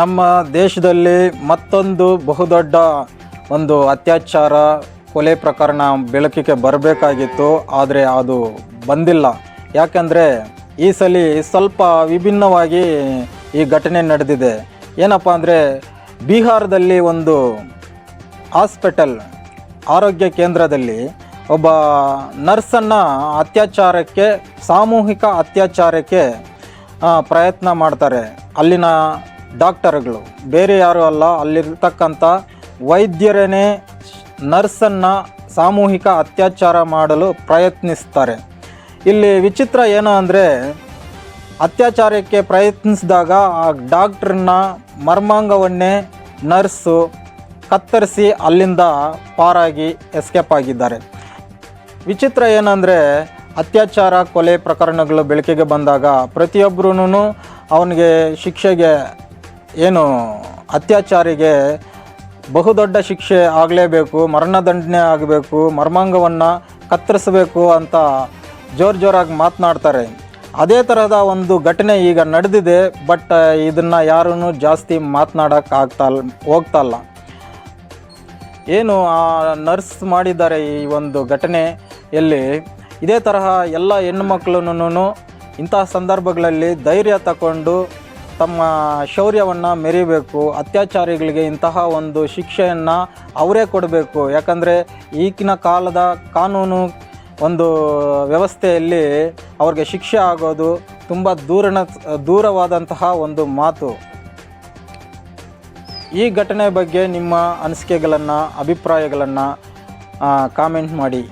ನಮ್ಮ ದೇಶದಲ್ಲಿ ಮತ್ತೊಂದು ಬಹುದೊಡ್ಡ ಒಂದು ಅತ್ಯಾಚಾರ ಕೊಲೆ ಪ್ರಕರಣ ಬೆಳಕಿಗೆ ಬರಬೇಕಾಗಿತ್ತು, ಆದರೆ ಅದು ಬಂದಿಲ್ಲ. ಯಾಕಂದರೆ ಈ ಸಲ ಸ್ವಲ್ಪ ವಿಭಿನ್ನವಾಗಿ ಈ ಘಟನೆ ನಡೆದಿದೆ. ಏನಪ್ಪ ಅಂದರೆ ಬಿಹಾರದಲ್ಲಿ ಒಂದು ಹಾಸ್ಪಿಟಲ್, ಆರೋಗ್ಯ ಕೇಂದ್ರದಲ್ಲಿ ಒಬ್ಬ ನರ್ಸನ್ನು ಅತ್ಯಾಚಾರಕ್ಕೆ, ಸಾಮೂಹಿಕ ಅತ್ಯಾಚಾರಕ್ಕೆ ಪ್ರಯತ್ನ ಮಾಡ್ತಾರೆ. ಅಲ್ಲಿನ ಡಾಕ್ಟರ್ಗಳು. ಬೇರೆ ಯಾರು ಅಲ್ಲ, ಅಲ್ಲಿರ್ತಕ್ಕಂಥ ವೈದ್ಯರೇನೇ ನರ್ಸನ್ನು ಸಾಮೂಹಿಕ ಅತ್ಯಾಚಾರ ಮಾಡಲು ಪ್ರಯತ್ನಿಸ್ತಾರೆ. ಇಲ್ಲಿ ವಿಚಿತ್ರ ಏನು ಅಂದರೆ, ಅತ್ಯಾಚಾರಕ್ಕೆ ಪ್ರಯತ್ನಿಸಿದಾಗ ಆ ಡಾಕ್ಟ್ರನ್ನ ಮರ್ಮಾಂಗವನ್ನೇ ನರ್ಸು ಕತ್ತರಿಸಿ ಅಲ್ಲಿಂದ ಪಾರಾಗಿ ಎಸ್ಕೇಪ್ ಆಗಿದ್ದಾರೆ. ವಿಚಿತ್ರ ಏನಂದರೆ, ಅತ್ಯಾಚಾರ ಕೊಲೆ ಪ್ರಕರಣಗಳು ಬೆಳಕಿಗೆ ಬಂದಾಗ ಪ್ರತಿಯೊಬ್ಬರೂ ಅವನಿಗೆ ಶಿಕ್ಷೆಗೆ ಏನು ಅತ್ಯಾಚಾರಿಗೆ ಬಹುದೊಡ್ಡ ಶಿಕ್ಷೆ ಆಗಲೇಬೇಕು, ಮರಣದಂಡನೆ ಆಗಬೇಕು, ಮರ್ಮಾಂಗವನ್ನು ಕತ್ತರಿಸಬೇಕು ಅಂತ ಜೋರು ಜೋರಾಗಿ ಮಾತನಾಡ್ತಾರೆ. ಅದೇ ಥರದ ಒಂದು ಘಟನೆ ಈಗ ನಡೆದಿದೆ, ಬಟ್ ಇದನ್ನು ಯಾರೂ ಜಾಸ್ತಿ ಮಾತನಾಡೋಕ್ಕೆ ಆಗ್ತಾ ಹೋಗ್ತಾ ಇಲ್ಲ ಏನು ಆ ನರ್ಸ್ ಮಾಡಿದ್ದಾರೆ ಈ ಒಂದು ಘಟನೆಯಲ್ಲಿ ಇದೇ ತರಹ ಎಲ್ಲ ಹೆಣ್ಣುಮಕ್ಕಳನ್ನು ಇಂತಹ ಸಂದರ್ಭಗಳಲ್ಲಿ ಧೈರ್ಯ ತಗೊಂಡು ತಮ್ಮ ಶೌರ್ಯವನ್ನು ಮೆರಿಬೇಕು, ಅತ್ಯಾಚಾರಿಗಳಿಗೆ ಇಂತಹ ಒಂದು ಶಿಕ್ಷೆಯನ್ನು ಅವರೇ ಕೊಡಬೇಕು. ಯಾಕಂದರೆ ಈಗಿನ ಕಾಲದ ಕಾನೂನು ಒಂದು ವ್ಯವಸ್ಥೆಯಲ್ಲಿ ಅವ್ರಿಗೆ ಶಿಕ್ಷೆ ಆಗೋದು ತುಂಬ ದೂರನ ದೂರವಾದಂತಹ ಒಂದು ಮಾತು. ಈ ಘಟನೆ ಬಗ್ಗೆ ನಿಮ್ಮ ಅನಿಸಿಕೆಗಳನ್ನು, ಅಭಿಪ್ರಾಯಗಳನ್ನು ಕಾಮೆಂಟ್ ಮಾಡಿ.